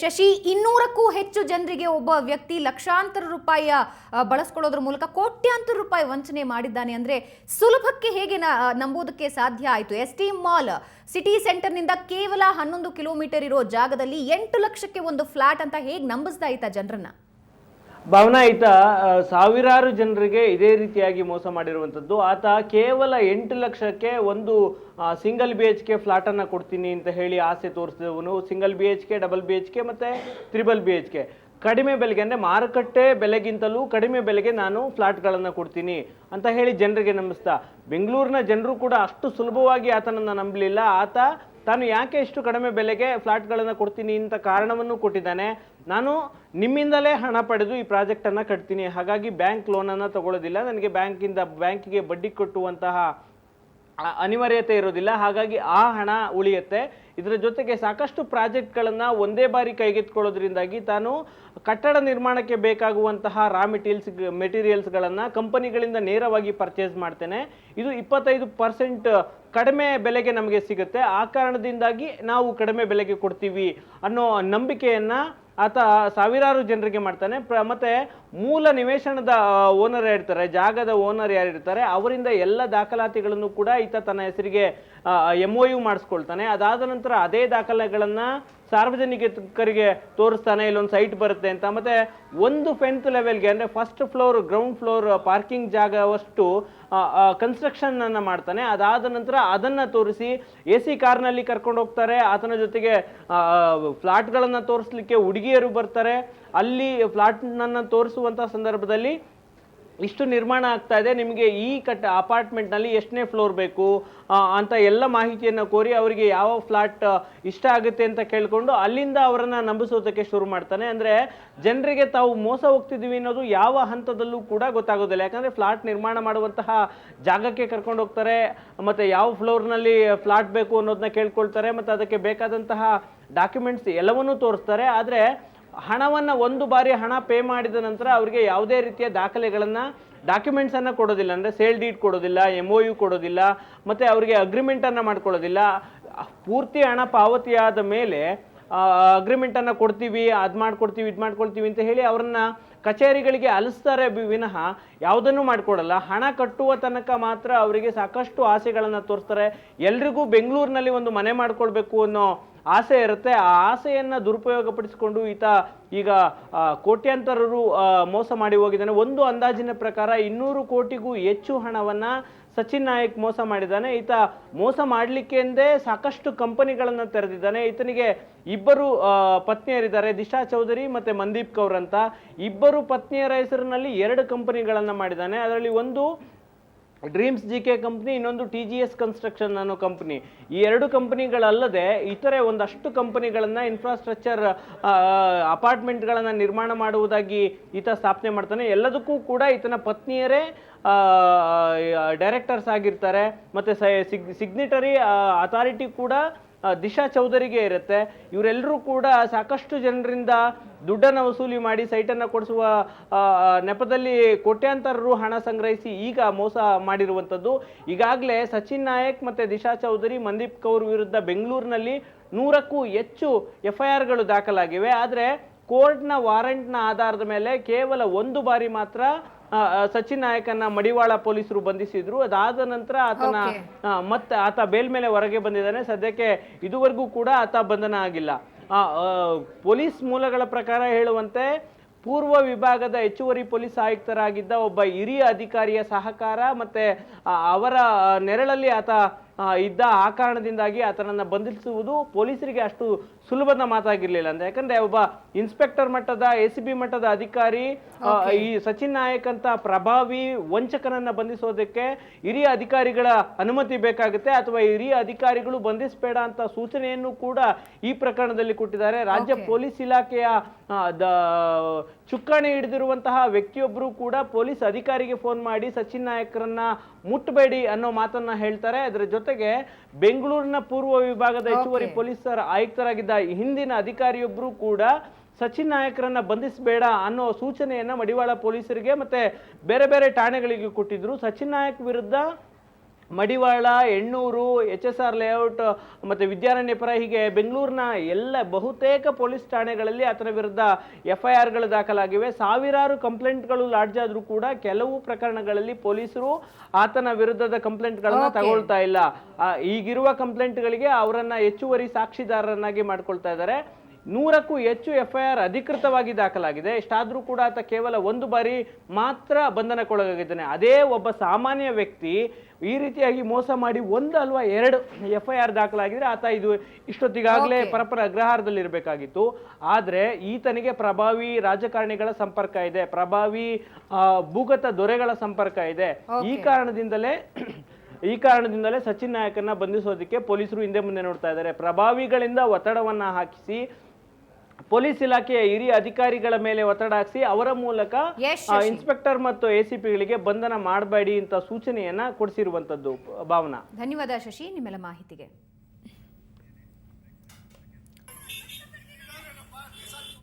ಶಶಿ, ಇನ್ನೂರಕ್ಕೂ ಹೆಚ್ಚು ಜನರಿಗೆ ಒಬ್ಬ ವ್ಯಕ್ತಿ ಲಕ್ಷಾಂತರ ರೂಪಾಯಿಯ ಬಳಸ್ಕೊಳ್ಳೋದ್ರ ಮೂಲಕ ಕೋಟ್ಯಾಂತರ ರೂಪಾಯಿ ವಂಚನೆ ಮಾಡಿದ್ದಾನೆ ಅಂದ್ರೆ ಸುಲಭಕ್ಕೆ ಹೇಗೆ ನಂಬೋದಕ್ಕೆ ಸಾಧ್ಯ ಆಯಿತು? ಎಸ್ ಟಿ ಮಾಲ್, ಸಿಟಿ ಸೆಂಟರ್ನಿಂದ ಕೇವಲ ಹನ್ನೊಂದು ಕಿಲೋಮೀಟರ್ ಇರೋ ಜಾಗದಲ್ಲಿ ಎಂಟು ಲಕ್ಷಕ್ಕೆ ಒಂದು ಫ್ಲಾಟ್ ಅಂತ ಹೇಗೆ ನಂಬಿಸ್ತಾ ಇತ್ತ ಜನರನ್ನ? ಭಾವನಾ, ಈತ ಸಾವಿರಾರು ಜನರಿಗೆ ಇದೇ ರೀತಿಯಾಗಿ ಮೋಸ ಮಾಡಿರುವಂಥದ್ದು. ಆತ ಕೇವಲ ಎಂಟು ಲಕ್ಷಕ್ಕೆ ಒಂದು ಸಿಂಗಲ್ ಬಿ ಎಚ್ ಕೆ ಫ್ಲಾಟನ್ನು ಕೊಡ್ತೀನಿ ಅಂತ ಹೇಳಿ ಆಸೆ ತೋರಿಸಿದವನು. Single B H K double B H K ಮತ್ತು ತ್ರಿಬಲ್ ಬಿ ಎಚ್ ಕೆ ಕಡಿಮೆ ಬೆಲೆಗೆ ಅಂದರೆ ಮಾರುಕಟ್ಟೆ ಬೆಲೆಗಿಂತಲೂ ಕಡಿಮೆ ಬೆಲೆಗೆ ನಾನು ಫ್ಲಾಟ್ಗಳನ್ನು ಕೊಡ್ತೀನಿ ಅಂತ ಹೇಳಿ ಜನರಿಗೆ ನಂಬಿಸ್ತಾ ಬೆಂಗಳೂರಿನ ಜನರು ಕೂಡ ಅಷ್ಟು ಸುಲಭವಾಗಿ ಆತನನ್ನು ನಂಬಲಿಲ್ಲ. ಆತ ತಾನು ಯಾಕೆ ಇಷ್ಟು ಕಡಿಮೆ ಬೆಲೆಗೆ ಫ್ಲಾಟ್ಗಳನ್ನು ಕೊಡ್ತೀನಿ ಅಂತ ಕಾರಣವನ್ನು ಕೊಟ್ಟಿದ್ದಾನೆ. ನಾನು ನಿಮ್ಮಿಂದಲೇ ಹಣ ಪಡೆದು ಈ ಪ್ರಾಜೆಕ್ಟನ್ನು ಕಟ್ತೀನಿ. ಹಾಗಾಗಿ ಬ್ಯಾಂಕ್ ಲೋನನ್ನು ತಗೊಳ್ಳೋದಿಲ್ಲ. ನನಗೆ ಬ್ಯಾಂಕಿಂದ ಬ್ಯಾಂಕಿಗೆ ಬಡ್ಡಿ ಕಟ್ಟುವಂತಹ ಅನಿವಾರ್ಯತೆ ಇರೋದಿಲ್ಲ ಹಾಗಾಗಿ ಆ ಹಣ ಉಳಿಯುತ್ತೆ. ಇದರ ಜೊತೆಗೆ ಸಾಕಷ್ಟು ಪ್ರಾಜೆಕ್ಟ್ಗಳನ್ನು ಒಂದೇ ಬಾರಿ ಕೈಗೆತ್ಕೊಳ್ಳೋದ್ರಿಂದಾಗಿ ತಾನು ಕಟ್ಟಡ ನಿರ್ಮಾಣಕ್ಕೆ ಬೇಕಾಗುವಂತಹ ರಾ ಮೆಟೀರಿಯಲ್ಸ್ ಮೆಟೀರಿಯಲ್ಸ್ಗಳನ್ನು ಕಂಪನಿಗಳಿಂದ ನೇರವಾಗಿ ಪರ್ಚೇಸ್ ಮಾಡ್ತೇನೆ. ಇದು ಇಪ್ಪತ್ತೈದು ಪರ್ಸೆಂಟ್ ಕಡಿಮೆ ಬೆಲೆಗೆ ನಮಗೆ ಸಿಗುತ್ತೆ. ಆ ಕಾರಣದಿಂದಾಗಿ ನಾವು ಕಡಿಮೆ ಬೆಲೆಗೆ ಕೊಡ್ತೀವಿ ಅನ್ನೋ ನಂಬಿಕೆಯನ್ನು ಆತ ಸಾವಿರಾರು ಜನರಿಗೆ ಮಾಡ್ತಾನೆ. ಪ್ರ ಮತ್ತೆ ಮೂಲ ನಿವೇಶನದ ಓನರ್ ಯಾರಿರ್ತಾರೆ, ಜಾಗದ ಓನರ್ ಯಾರಿರ್ತಾರೆ, ಅವರಿಂದ ಎಲ್ಲ ದಾಖಲಾತಿಗಳನ್ನು ಕೂಡ ಈತ ತನ್ನ ಹೆಸರಿಗೆ ಎಂ ಒ ಯು ಮಾಡಿಸ್ಕೊಳ್ತಾನೆ. ಅದಾದ ನಂತರ ಅದೇ ದಾಖಲೆಗಳನ್ನು ಸಾರ್ವಜನಿಕರಿಗೆ ತೋರಿಸ್ತಾನೆ, ಇಲ್ಲೊಂದು ಸೈಟ್ ಬರುತ್ತೆ ಅಂತ. ಮತ್ತೆ ಒಂದು ಫೆಂತ್ ಲೆವೆಲ್ಗೆ ಅಂದರೆ first floor ground floor parking ಜಾಗವಷ್ಟು construction ಅನ್ನ ಮಾಡ್ತಾನೆ. ಅದಾದ ನಂತರ ಅದನ್ನ ತೋರಿಸಿ, ಎ ಸಿ ಕಾರ್ನಲ್ಲಿ ಕರ್ಕೊಂಡು ಹೋಗ್ತಾರೆ. ಆತನ ಜೊತೆಗೆ ಫ್ಲಾಟ್ಗಳನ್ನು ತೋರಿಸ್ಲಿಕ್ಕೆ ಹುಡುಗಿಯರು ಬರ್ತಾರೆ. ಅಲ್ಲಿ ಫ್ಲಾಟ್ನನ್ನು ತೋರಿಸುವಂಥ ಸಂದರ್ಭದಲ್ಲಿ ಇಷ್ಟು ನಿರ್ಮಾಣ ಆಗ್ತಾ ಇದೆ. ನಿಮಗೆ ಈ ಕಟ್ಟ ಅಪಾರ್ಟ್ಮೆಂಟ್ನಲ್ಲಿ ಎಷ್ಟನೇ ಫ್ಲೋರ್ ಬೇಕು ಅಂತ ಎಲ್ಲ ಮಾಹಿತಿಯನ್ನು ಕೋರಿ ಅವರಿಗೆ ಯಾವ ಫ್ಲಾಟ್ ಇಷ್ಟ ಆಗುತ್ತೆ ಅಂತ ಕೇಳಿಕೊಂಡು ಅಲ್ಲಿಂದ ಅವರನ್ನು ನಂಬಿಸೋದಕ್ಕೆ ಶುರು ಮಾಡ್ತಾನೆ. ಅಂದರೆ ಜನರಿಗೆ ತಾವು ಮೋಸ ಹೋಗ್ತಿದ್ದೀವಿ ಅನ್ನೋದು ಯಾವ ಹಂತದಲ್ಲೂ ಕೂಡ ಗೊತ್ತಾಗೋದಿಲ್ಲ. ಯಾಕಂದರೆ ಫ್ಲಾಟ್ ನಿರ್ಮಾಣ ಮಾಡುವಂತಹ ಜಾಗಕ್ಕೆ ಕರ್ಕೊಂಡು ಹೋಗ್ತಾರೆ, ಮತ್ತು ಯಾವ ಫ್ಲೋರ್ನಲ್ಲಿ ಫ್ಲಾಟ್ ಬೇಕು ಅನ್ನೋದನ್ನ ಕೇಳ್ಕೊಳ್ತಾರೆ, ಮತ್ತು ಅದಕ್ಕೆ ಬೇಕಾದಂತಹ ಡಾಕ್ಯುಮೆಂಟ್ಸ್ ಎಲ್ಲವನ್ನೂ ತೋರಿಸ್ತಾರೆ. ಆದರೆ ಹಣವನ್ನು ಒಂದು ಬಾರಿ ಹಣ ಪೇ ಮಾಡಿದ ನಂತರ ಅವರಿಗೆ ಯಾವುದೇ ರೀತಿಯ ದಾಖಲೆಗಳನ್ನು ಡಾಕ್ಯುಮೆಂಟ್ಸನ್ನು ಕೊಡೋದಿಲ್ಲ. ಅಂದರೆ ಸೇಲ್ ಡೀಡ್ ಕೊಡೋದಿಲ್ಲ ಎಂ ಒ ಯು ಕೊಡೋದಿಲ್ಲ, ಮತ್ತು ಅವರಿಗೆ ಅಗ್ರಿಮೆಂಟನ್ನು ಮಾಡ್ಕೊಳ್ಳೋದಿಲ್ಲ. ಪೂರ್ತಿ ಹಣ ಪಾವತಿಯಾದ ಮೇಲೆ ಅಗ್ರಿಮೆಂಟನ್ನು ಕೊಡ್ತೀವಿ, ಅದು ಮಾಡ್ಕೊಡ್ತೀವಿ, ಇದು ಮಾಡ್ಕೊಳ್ತೀವಿ ಅಂತ ಹೇಳಿ ಅವರನ್ನು ಕಚೇರಿಗಳಿಗೆ ಅಲಿಸ್ತಾರೆ ವಿನಃ ಯಾವುದನ್ನು ಮಾಡಿಕೊಡಲ್ಲ. ಹಣ ಕಟ್ಟುವ ತನಕ ಮಾತ್ರ ಅವರಿಗೆ ಸಾಕಷ್ಟು ಆಸೆಗಳನ್ನು ತೋರಿಸ್ತಾರೆ. ಎಲ್ರಿಗೂ ಬೆಂಗಳೂರಿನಲ್ಲಿ ಒಂದು ಮನೆ ಮಾಡಿಕೊಳ್ಬೇಕು ಅನ್ನೋ ಆಸೆ ಇರುತ್ತೆ. ಆ ಆಸೆಯನ್ನು ದುರುಪಯೋಗಪಡಿಸಿಕೊಂಡು ಈತ ಈಗ ಆ, ಕೋಟ್ಯಾಂತರ ರು ಆ, ಮೋಸ ಮಾಡಿ ಹೋಗಿದ್ದಾನೆ. ಒಂದು ಅಂದಾಜಿನ ಪ್ರಕಾರ ಇನ್ನೂರು ಕೋಟಿಗೂ ಹೆಚ್ಚು ಹಣವನ್ನು ಸಚಿನ್ ನಾಯಕ್ ಮೋಸ ಮಾಡಿದ್ದಾನೆ. ಈತ ಮೋಸ ಮಾಡಲಿಕ್ಕೆ ಎಂದೇ ಸಾಕಷ್ಟು ಕಂಪನಿಗಳನ್ನು ತೆರೆದಿದ್ದಾನೆ. ಈತನಿಗೆ ಇಬ್ಬರು ಪತ್ನಿಯರಿದ್ದಾರೆ. ದಿಶಾ ಚೌಧರಿ ಮತ್ತು ಮಂದೀಪ್ ಕೌರ್ ಅಂತ. ಇಬ್ಬರು ಪತ್ನಿಯರ ಹೆಸರಿನಲ್ಲಿ ಎರಡು ಕಂಪನಿಗಳನ್ನು ಮಾಡಿದ್ದಾನೆ. ಅದರಲ್ಲಿ ಒಂದು ಡ್ರೀಮ್ಸ್ ಜಿ ಕೆ ಕಂಪ್ನಿ ಇನ್ನೊಂದು ಟಿ ಜಿ ಎಸ್ ಕನ್ಸ್ಟ್ರಕ್ಷನ್ ಅನ್ನೋ ಕಂಪ್ನಿ ಈ ಎರಡು ಕಂಪ್ನಿಗಳಲ್ಲದೆ ಇತರೆ ಒಂದಷ್ಟು ಕಂಪನಿಗಳನ್ನು ಇನ್ಫ್ರಾಸ್ಟ್ರಕ್ಚರ್ ಅಪಾರ್ಟ್ಮೆಂಟ್ಗಳನ್ನು ನಿರ್ಮಾಣ ಮಾಡುವುದಾಗಿ ಈತ ಸ್ಥಾಪನೆ ಮಾಡ್ತಾನೆ. ಎಲ್ಲದಕ್ಕೂ ಕೂಡ ಈತನ ಪತ್ನಿಯರೇ ಡೈರೆಕ್ಟರ್ಸ್ ಆಗಿರ್ತಾರೆ. ಮತ್ತು ಸಿಗ್ನಿಟರಿ ಅಥಾರಿಟಿ ಕೂಡ ದಿಶಾ ಚೌಧರಿಗೆ ಇರುತ್ತೆ. ಇವರೆಲ್ಲರೂ ಕೂಡ ಸಾಕಷ್ಟು ಜನರಿಂದ ದುಡ್ಡನ್ನು ವಸೂಲಿ ಮಾಡಿ ಸೈಟನ್ನು ಕೊಡಿಸುವ ನೆಪದಲ್ಲಿ ಕೋಟ್ಯಾಂತರ ರು ಹಣ ಸಂಗ್ರಹಿಸಿ ಈಗ ಮೋಸ ಮಾಡಿರುವಂಥದ್ದು. ಈಗಾಗಲೇ ಸಚಿನ್ ನಾಯಕ್ ಮತ್ತು ದಿಶಾ ಚೌಧರಿ, ಮಂದೀಪ್ ಕೌರ್ ವಿರುದ್ಧ ಬೆಂಗಳೂರಿನಲ್ಲಿ ನೂರಕ್ಕೂ ಹೆಚ್ಚು ಎಫ್ ಐ ಆರ್ಗಳು ದಾಖಲಾಗಿವೆ. ಆದರೆ ಕೋರ್ಟ್ನ ವಾರೆಂಟ್ನ ಆಧಾರದ ಮೇಲೆ ಕೇವಲ ಒಂದು ಬಾರಿ ಮಾತ್ರ ಸಚಿನ್ ನಾಯಕನ ಮಡಿವಾಳ ಪೊಲೀಸರು ಬಂಧಿಸಿದ್ರು. ಅದಾದ ನಂತರ ಆತನ. ಮತ್ತೆ ಆತ ಬೇಲ್ ಮೇಲೆ ಹೊರಗೆ ಬಂದಿದ್ದಾನೆ. ಸದ್ಯಕ್ಕೆ ಇದುವರೆಗೂ ಕೂಡ ಆತ ಬಂಧನ ಆಗಿಲ್ಲ. ಪೊಲೀಸ್ ಮೂಲಗಳ ಪ್ರಕಾರ ಹೇಳುವಂತೆ ಪೂರ್ವ ವಿಭಾಗದ ಹೆಚ್ಚುವರಿ ಪೊಲೀಸ್ ಆಯುಕ್ತರಾಗಿದ್ದ ಒಬ್ಬ ಹಿರಿಯ ಅಧಿಕಾರಿಯ ಸಹಕಾರ ಮತ್ತೆ ಅವರ ನೆರಳಲ್ಲಿ ಆತ ಇದ್ದ ಆ ಕಾರಣದಿಂದಾಗಿ ಆತನನ್ನು ಬಂಧಿಸುವುದು ಪೊಲೀಸರಿಗೆ ಅಷ್ಟು ಸುಲಭದ ಮಾತಾಗಿರ್ಲಿಲ್ಲ. ಅಂತ ಯಾಕಂದ್ರೆ ಒಬ್ಬ ಇನ್ಸ್ಪೆಕ್ಟರ್ ಮಟ್ಟದ ಎ ಸಿ ಬಿ ಮಟ್ಟದ ಅಧಿಕಾರಿ ಈ ಸಚಿನ್ ನಾಯಕ್ ಅಂತ ಪ್ರಭಾವಿ ವಂಚಕನನ್ನ ಬಂಧಿಸೋದಕ್ಕೆ ಹಿರಿಯ ಅಧಿಕಾರಿಗಳ ಅನುಮತಿ ಬೇಕಾಗುತ್ತೆ ಅಥವಾ ಹಿರಿಯ ಅಧಿಕಾರಿಗಳು ಬಂಧಿಸಬೇಡ ಅಂತ ಸೂಚನೆಯನ್ನು ಕೂಡ ಈ ಪ್ರಕರಣದಲ್ಲಿ ಕೊಟ್ಟಿದ್ದಾರೆ. ರಾಜ್ಯ ಪೊಲೀಸ್ ಇಲಾಖೆಯ ದ- ಚುಕ್ಕಾಣಿ ಹಿಡಿದಿರುವಂತಹ ವ್ಯಕ್ತಿಯೊಬ್ಬರು ಕೂಡ ಪೊಲೀಸ್ ಅಧಿಕಾರಿಗೆ ಫೋನ್ ಮಾಡಿ ಸಚಿನ್ ನಾಯಕರನ್ನ ಮುಟ್ಟಬೇಡಿ ಅನ್ನೋ ಮಾತನ್ನ ಹೇಳ್ತಾರೆ ಅದರ ಜೊತೆಗೆ ಬೆಂಗಳೂರಿನ ಪೂರ್ವ ವಿಭಾಗದ ಹೆಚ್ಚುವರಿ. ಪೊಲೀಸರ ಆಯುಕ್ತರಾಗಿದ್ದ ಹಿಂದಿನ ಅಧಿಕಾರಿಯೊಬ್ಬರು ಕೂಡ ಸಚಿನ್ ನಾಯಕರನ್ನ ಬಂಧಿಸಬೇಡ ಅನ್ನೋ ಸೂಚನೆಯನ್ನ ಮಡಿವಾಳ ಪೊಲೀಸರಿಗೆ ಮತ್ತೆ ಬೇರೆ ಬೇರೆ ಠಾಣೆಗಳಿಗೆ ಕೊಟ್ಟಿದ್ರು ಸಚಿನ್ ನಾಯಕ್ ವಿರುದ್ಧ Madiwala Hennur H S R layout ಮತ್ತು ವಿದ್ಯಾರಣ್ಯಪುರ ಹೀಗೆ ಬೆಂಗಳೂರಿನ ಎಲ್ಲ ಬಹುತೇಕ ಪೊಲೀಸ್ ಠಾಣೆಗಳಲ್ಲಿ ಆತನ ವಿರುದ್ಧ ಎಫ್ ಐ ಆರ್ಗಳು ದಾಖಲಾಗಿವೆ. ಸಾವಿರಾರು ಕಂಪ್ಲೇಂಟ್ಗಳು ಲಾಡ್ಜ್ ಆದರೂ ಕೂಡ ಕೆಲವು ಪ್ರಕರಣಗಳಲ್ಲಿ ಪೊಲೀಸರು ಆತನ ವಿರುದ್ಧದ ಕಂಪ್ಲೇಂಟ್ಗಳನ್ನ. ತಗೊಳ್ತಾ ಇಲ್ಲ. ಈಗಿರುವ ಕಂಪ್ಲೇಂಟ್ಗಳಿಗೆ ಅವರನ್ನ ಹೆಚ್ಚುವರಿ ಸಾಕ್ಷಿದಾರರನ್ನಾಗಿ ಮಾಡ್ಕೊಳ್ತಾ ಇದ್ದಾರೆ. ನೂರಕ್ಕೂ ಹೆಚ್ಚು ಎಫ್ ಐ ಆರ್ ಅಧಿಕೃತವಾಗಿ ದಾಖಲಾಗಿದೆ. ಇಷ್ಟಾದ್ರೂ ಕೂಡ ಆತ ಕೇವಲ ಒಂದು ಬಾರಿ ಮಾತ್ರ ಬಂಧನಕ್ಕೊಳಗಾಗಿದ್ದಾನೆ. ಅದೇ ಒಬ್ಬ ಸಾಮಾನ್ಯ ವ್ಯಕ್ತಿ ಈ ರೀತಿಯಾಗಿ ಮೋಸ ಮಾಡಿ ಒಂದು ಅಲ್ವಾ ಎರಡು ಎಫ್ ಐ ಆರ್ ದಾಖಲಾಗಿದ್ರೆ ಆತ ಇದು ಇಷ್ಟೊತ್ತಿಗಾಗಲೇ ಪರಪರ ಅಗ್ರಹಾರದಲ್ಲಿ ಇರಬೇಕಾಗಿತ್ತು ಆದರೆ ಈತನಿಗೆ ಪ್ರಭಾವಿ ರಾಜಕಾರಣಿಗಳ ಸಂಪರ್ಕ ಇದೆ. ಪ್ರಭಾವಿ ಭೂಗತ ದೊರೆಗಳ ಸಂಪರ್ಕ ಇದೆ. ಈ ಕಾರಣದಿಂದಲೇ ಈ ಕಾರಣದಿಂದಲೇ ಸಚಿನ್ ನಾಯಕನ ಬಂಧಿಸೋದಕ್ಕೆ ಪೊಲೀಸರು ಹಿಂದೆ ಮುಂದೆ ನೋಡ್ತಾ ಇದ್ದಾರೆ. ಪ್ರಭಾವಿಗಳಿಂದ ಒತ್ತಡವನ್ನ ಹಾಕಿಸಿ ಪೊಲೀಸ್ ಇಲಾಖೆಯ ಹಿರಿಯ ಅಧಿಕಾರಿಗಳ ಮೇಲೆ ಒತ್ತಡ ಹಾಕಿಸಿ ಅವರ ಮೂಲಕ ಇನ್ಸ್ಪೆಕ್ಟರ್ ಮತ್ತು ಎಸಿಪಿಗಳಿಗೆ ಬಂಧನ ಮಾಡಬೇಡಿ ಅಂತ ಸೂಚನೆಯನ್ನ ಕೊಡಿಸಿರುವಂತದ್ದು ಭಾವನಾ. ಧನ್ಯವಾದ ಶಶಿ ನಿಮ್ಮೆಲ್ಲ ಮಾಹಿತಿಗೆ.